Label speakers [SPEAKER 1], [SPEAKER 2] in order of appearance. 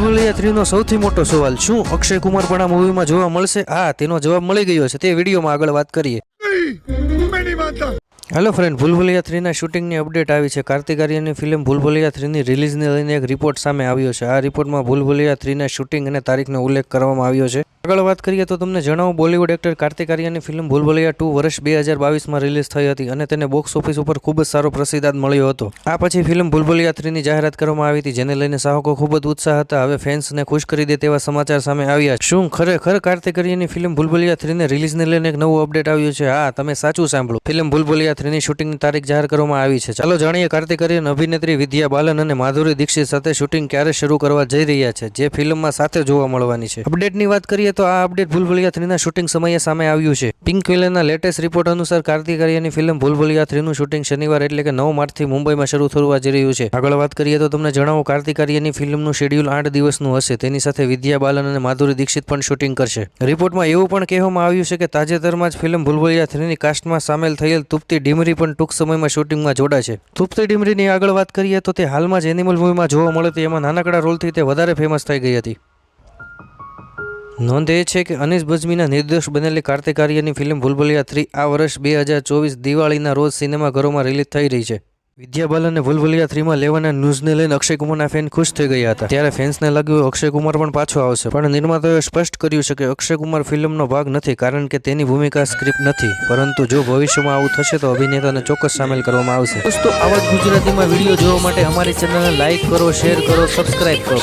[SPEAKER 1] ભૂલભુલૈયા થ્રીનો સૌથી મોટો સવાલ, શું અક્ષય કુમાર પણ આ મૂવીમાં જોવા મળશે? હા, તેનો જવાબ મળી ગયો છે. તે વિડીયોમાં આગળ વાત કરીએ. હેલો ફ્રેન્ડ ભૂલભુલિયા થ્રીના શૂટિંગની અપડેટ આવી છે. કાર્તિક આર્યનની ફિલ્મ ભૂલભુલિયા થ્રીની રિલીઝને લઈને એક રિપોર્ટ સામે આવ્યો છે. આ રિપોર્ટમાં ભૂલભુલિયા થ્રીના શૂટિંગ અને તારીખનો ઉલ્લેખ કરવામાં આવ્યો છે. આગળ વાત કરીએ તો તમને જણાવું, બોલિવૂડ એક્ટર કાર્તિક આર્યનની ફિલ્મ ભૂલભુલૈયા ટુ વર્ષ બે હજાર બાવીસમાં રિલીઝ થઈ હતી અને તેને બોક્સ ઓફિસ ઉપર ખૂબ જ સારો પ્રતિસાદ મળ્યો હતો. આ પછી ફિલ્મ ભૂલભુલૈયા થ્રીની જાહેરાત કરવામાં આવી હતી, જેને લઈને ચાહકો ખૂબ જ ઉત્સાહ હતા. હવે ફેન્સને ખુશ કરી દે તેવા સમાચાર સામે આવ્યા શું ખરેખર કાર્તિક આર્યનની ફિલ્મ ભૂલભુલૈયા થ્રીને રિલીઝને લઈને એક નવું અપડેટ આવ્યું છે? હા, તમે સાચું સાંભળો. ફિલ્મ ભૂલભુલૈયા થ્રીની શૂટિંગની તારીખ જાહેર કરવામાં આવી છે. ચાલો જાણીએ કાર્તિક આર્યન, અભિનેત્રી વિદ્યા બાલન અને માધુરી દીક્ષિત સાથે શૂટિંગ ક્યારે શરૂ કરવા જઈ રહ્યા છે, જે ફિલ્મમાં સાથે જોવા મળવાની છે. અપડેટની વાત કરીએ તો આ અપડેટ ભૂલભુલૈયા થ્રીના શૂટિંગ સમયે સામે આવ્યું છે. પિંક વિલેના લેટેસ્ટ રિપોર્ટ અનુસાર કાર્તિક આર્યની ફિલ્મ ભૂલભુલૈયા થ્રીનું શૂટિંગ શનિવાર એટલે કે નવ માર્ચથી મુંબઈમાં શરૂ થવા જઈ રહ્યું છે. આગળ વાત કરીએ તો તમને જણાવો, કાર્તિક આર્યની ફિલ્મનું શેડ્યુલ આઠ દિવસનું હશે. તેની સાથે વિદ્યા બાલન અને માધુરી દીક્ષિત પણ શૂટિંગ કરશે. રિપોર્ટમાં એવું પણ કહેવામાં આવ્યું છે કે તાજેતરમાં જ ફિલ્મ ભૂલભુલૈયા થ્રીની કાસ્ટમાં સામેલ થયેલ તુપ્તી ડીમરી પણ ટૂંક સમયમાં શૂટિંગમાં જોડાશે તુપ્તી ડીમરીની આગળ વાત કરીએ તો તે હાલમાં જ એનિમલ મૂવીમાં જોવા મળે તે એમાં નાનકડા રોલથી તે વધારે ફેમસ થઈ ગઈ હતી. નોંધ એ છે કે અનીસ બજમીના નિર્દેશ બનેલી કાર્તિક આર્યની ફિલ્મ ભૂલભુલિયા થ્રી આ વર્ષ બે હજાર ચોવીસ દિવાળીના રોજ સિનેમાઘરોમાં રિલીઝ થઈ રહી છે. વિદ્યા બાલને ભૂલભુલિયા થ્રીમાં લેવાના ન્યૂઝને લઈને અક્ષય કુમારના ફેન ખુશ થઈ ગયા હતા. ત્યારે ફેન્સને લાગ્યું અક્ષય કુમાર પણ પાછો આવશે. પણ નિર્માતાઓએ સ્પષ્ટ કર્યું છે કે અક્ષય કુમાર ફિલ્મનો ભાગ નથી, કારણ કે તેની ભૂમિકા સ્ક્રિપ્ટ નથી. પરંતુ જો ભવિષ્યમાં આવું થશે તો અભિનેતાને ચોક્કસ સામેલ કરવામાં આવશે. દોસ્તો, આવા જ ગુજરાતીમાં વીડિયો જોવા માટે અમારી ચેનલને લાઇક કરો, શેર કરો, સબસ્ક્રાઇબ કરો.